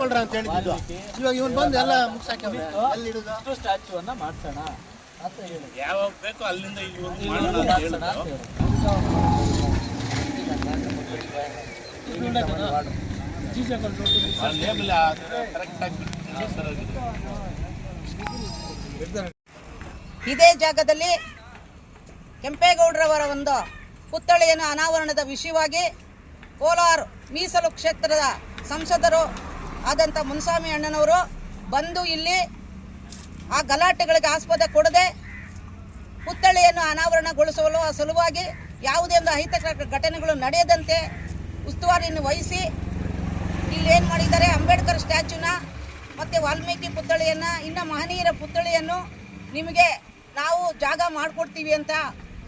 ಕೊಳ್ರ ಅಂತ ಹೇಳಿದ್ದು. ಇವಾಗ ಇವನ್ ಬಂದು ಎಲ್ಲ ಮುಗ್ಸಾಕ್ಯವ್ರೆ. ಇಡುದು? ಸ್ಟ್ಯಾಚ್ಯೂ ಅನ್ನ ಮಾಡ್ಸೋಣ ಅಂತ ಹೇಳಿ ಯಾವಾಗ ಬೇಕೋ ಅಲ್ಲಿಂದ ಇದೇ ಜಾಗದಲ್ಲಿ ಕೆಂಪೇಗೌಡರವರ ಒಂದು ಪುತ್ಥಳಿಯನ್ನು ಅನಾವರಣದ ವಿಷಯವಾಗಿ ಕೋಲಾರ ಮೀಸಲು ಕ್ಷೇತ್ರದ ಸಂಸದರು ಆದಂಥ ಮುನ್ಸ್ವಾಮಿ ಅಣ್ಣನವರು ಬಂದು ಇಲ್ಲಿ ಆ ಗಲಾಟೆಗಳಿಗೆ ಆಸ್ಪದ ಕೊಡದೆ ಪುತ್ಥಳಿಯನ್ನು ಅನಾವರಣಗೊಳಿಸಲು ಸಲುವಾಗಿ ಯಾವುದೇ ಒಂದು ಅಹಿತಕರ ಘಟನೆಗಳು ನಡೆಯದಂತೆ ಉಸ್ತುವಾರಿಯನ್ನು ವಹಿಸಿ ಇಲ್ಲಿ ಏನು ಮಾಡಿದ್ದಾರೆ? ಅಂಬೇಡ್ಕರ್ ಸ್ಟ್ಯಾಚ್ಯೂನ ಮತ್ತು ವಾಲ್ಮೀಕಿ ಪುತ್ಥಳಿಯನ್ನು, ಇನ್ನು ಮಹನೀಯರ ಪುತ್ಥಳಿಯನ್ನು ನಿಮಗೆ ನಾವು ಜಾಗ ಮಾಡಿಕೊಡ್ತೀವಿ ಅಂತ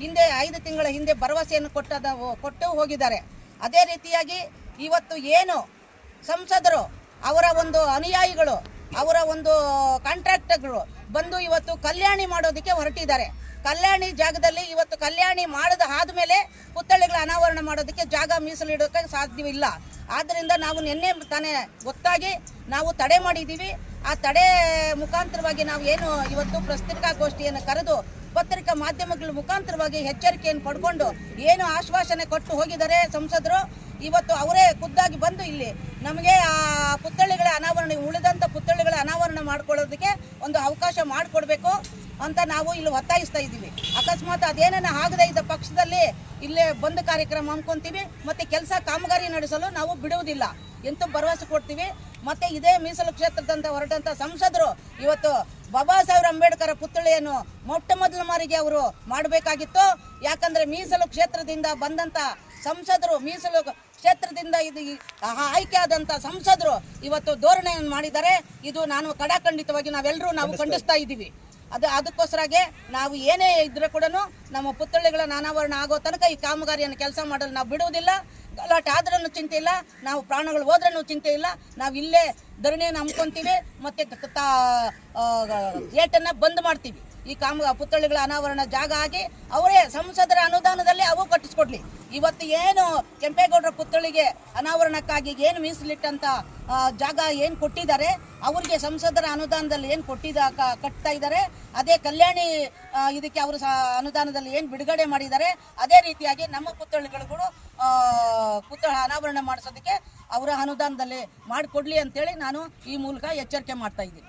ಹಿಂದೆ ಐದು ತಿಂಗಳ ಹಿಂದೆ ಭರವಸೆಯನ್ನು ಕೊಟ್ಟದ ಕೊಟ್ಟು ಹೋಗಿದ್ದಾರೆ. ಅದೇ ರೀತಿಯಾಗಿ ಇವತ್ತು ಏನು ಸಂಸದರು ಅವರ ಒಂದು ಅನುಯಾಯಿಗಳು, ಅವರ ಒಂದು ಕಾಂಟ್ರಾಕ್ಟರ್ಗಳು ಬಂದು ಇವತ್ತು ಕಲ್ಯಾಣಿ ಮಾಡೋದಕ್ಕೆ ಹೊರಟಿದ್ದಾರೆ. ಕಲ್ಯಾಣಿ ಜಾಗದಲ್ಲಿ ಇವತ್ತು ಕಲ್ಯಾಣಿ ಮಾಡದ ಆದಮೇಲೆ ಪುತ್ಥಳಿಗಳ ಅನಾವರಣ ಮಾಡೋದಕ್ಕೆ ಜಾಗ ಮೀಸಲಿಡೋಕೆ ಸಾಧ್ಯವಿಲ್ಲ. ಆದ್ದರಿಂದ ನಾವು ನಿನ್ನೆ ತಾನೇ ಗೊತ್ತಾಗಿ ನಾವು ತಡೆ ಮಾಡಿದ್ದೀವಿ. ಆ ತಡೆ ಮುಖಾಂತರವಾಗಿ ನಾವು ಏನು ಇವತ್ತು ಪತ್ರಿಕಾಗೋಷ್ಠಿಯನ್ನು ಕರೆದು ಪತ್ರಿಕಾ ಮಾಧ್ಯಮಗಳ ಮುಖಾಂತರವಾಗಿ ಎಚ್ಚರಿಕೆಯನ್ನು ಪಡ್ಕೊಂಡು ಏನು ಆಶ್ವಾಸನೆ ಕೊಟ್ಟು ಹೋಗಿದ್ದಾರೆ ಸಂಸದರು ಇವತ್ತು ಅವರೇ ಖುದ್ದಾಗಿ ಬಂದು ಇಲ್ಲಿ ನಮಗೆ ಆ ಪುತ್ಥಳಿಗಳ ಅನಾವರಣ ಉಳಿದಂಥ ಪುತ್ಥಳಿಗಳ ಅನಾವರಣ ಮಾಡ್ಕೊಳ್ಳೋದಕ್ಕೆ ಒಂದು ಅವಕಾಶ ಮಾಡಿಕೊಡ್ಬೇಕು ಅಂತ ನಾವು ಇಲ್ಲಿ ಒತ್ತಾಯಿಸ್ತಾ ಇದ್ದೀವಿ. ಅಕಸ್ಮಾತ್ ಅದೇನೇನ ಆಗದೇ ಇದ್ದ ಪಕ್ಷದಲ್ಲಿ ಇಲ್ಲೇ ಬಂದ್ ಕಾರ್ಯಕ್ರಮ ಅಂದ್ಕೊಂತೀವಿ ಮತ್ತೆ ಕೆಲಸ ಕಾಮಗಾರಿ ನಡೆಸಲು ನಾವು ಬಿಡುವುದಿಲ್ಲ ಎಂತೂ ಭರವಸೆ ಕೊಡ್ತೀವಿ. ಮತ್ತೆ ಇದೇ ಮೀಸಲು ಕ್ಷೇತ್ರದಂತ ಹೊರಟಂತ ಸಂಸದರು ಇವತ್ತು ಬಾಬಾ ಸಾಹೇಬ್ ಅಂಬೇಡ್ಕರ್ ಪುತ್ಥಳಿಯನ್ನು ಮೊಟ್ಟ ಮೊದಲ ಮಾರಿಗೆ ಅವರು ಮಾಡಬೇಕಾಗಿತ್ತು. ಯಾಕಂದ್ರೆ ಮೀಸಲು ಕ್ಷೇತ್ರದಿಂದ ಬಂದಂತ ಸಂಸದರು ಮೀಸಲು ಕ್ಷೇತ್ರದಿಂದ ಇದು ಆಯ್ಕೆ ಆದಂತ ಸಂಸದರು ಇವತ್ತು ಧೋರಣೆಯನ್ನು ಮಾಡಿದ್ದಾರೆ. ಇದು ನಾನು ಕಡಾಖಂಡಿತವಾಗಿ ನಾವೆಲ್ಲರೂ ನಾವು ಖಂಡಿಸ್ತಾ ಇದ್ದೀವಿ. ಅದು ಅದಕ್ಕೋಸ್ಕರಾಗೆ ನಾವು ಏನೇ ಇದ್ರೆ ಕೂಡ ನಮ್ಮ ಪುತ್ಥಳಿಗಳ ನಾನಾವರಣ ಆಗೋ ತನಕ ಈ ಕಾಮಗಾರಿಯನ್ನು ಕೆಲಸ ಮಾಡಲು ನಾವು ಬಿಡುವುದಿಲ್ಲ. ಗಲಾಟೆ ಆದ್ರೂ ಚಿಂತೆ ಇಲ್ಲ. ನಾವು ಪ್ರಾಣಗಳು ಹೋದ್ರೂ ಚಿಂತೆ ಇಲ್ಲ. ನಾವು ಇಲ್ಲೇ ಧರಣಿಯನ್ನು ಹಮ್ಕೊತೀವಿ ಮತ್ತು ಏಟನ್ನು ಬಂದ್ ಮಾಡ್ತೀವಿ. ಈ ಕಾಮ ಪುತ್ಥಳಿಗಳ ಅನಾವರಣ ಜಾಗ ಆಗಿ ಅವರೇ ಸಂಸದರ ಅನುದಾನದಲ್ಲಿ ಅವು ಕಟ್ಟಿಸ್ಕೊಡ್ಲಿ. ಇವತ್ತು ಏನು ಕೆಂಪೇಗೌಡರ ಪುತ್ಥಳಿಗೆ ಅನಾವರಣಕ್ಕಾಗಿ ಏನು ಮೀಸಲಿಟ್ಟಂತ ಜಾಗ ಏನು ಕೊಟ್ಟಿದ್ದಾರೆ, ಅವರಿಗೆ ಸಂಸದರ ಅನುದಾನದಲ್ಲಿ ಏನು ಕೊಟ್ಟಿದ ಕಟ್ತಾ ಇದ್ದಾರೆ, ಅದೇ ಕಲ್ಯಾಣಿ ಇದಕ್ಕೆ ಅವರು ಅನುದಾನದಲ್ಲಿ ಏನು ಬಿಡುಗಡೆ ಮಾಡಿದ್ದಾರೆ, ಅದೇ ರೀತಿಯಾಗಿ ನಮ್ಮ ಪುತ್ಥಳಿಗಳು ಪುತ್ಥಳ ಅನಾವರಣ ಮಾಡಿಸೋದಕ್ಕೆ ಅವರ ಅನುದಾನದಲ್ಲಿ ಮಾಡಿಕೊಡ್ಲಿ ಅಂತೇಳಿ ನಾನು ಈ ಮೂಲಕ ಎಚ್ಚರಿಕೆ ಮಾಡ್ತಾ ಇದ್ದೀನಿ.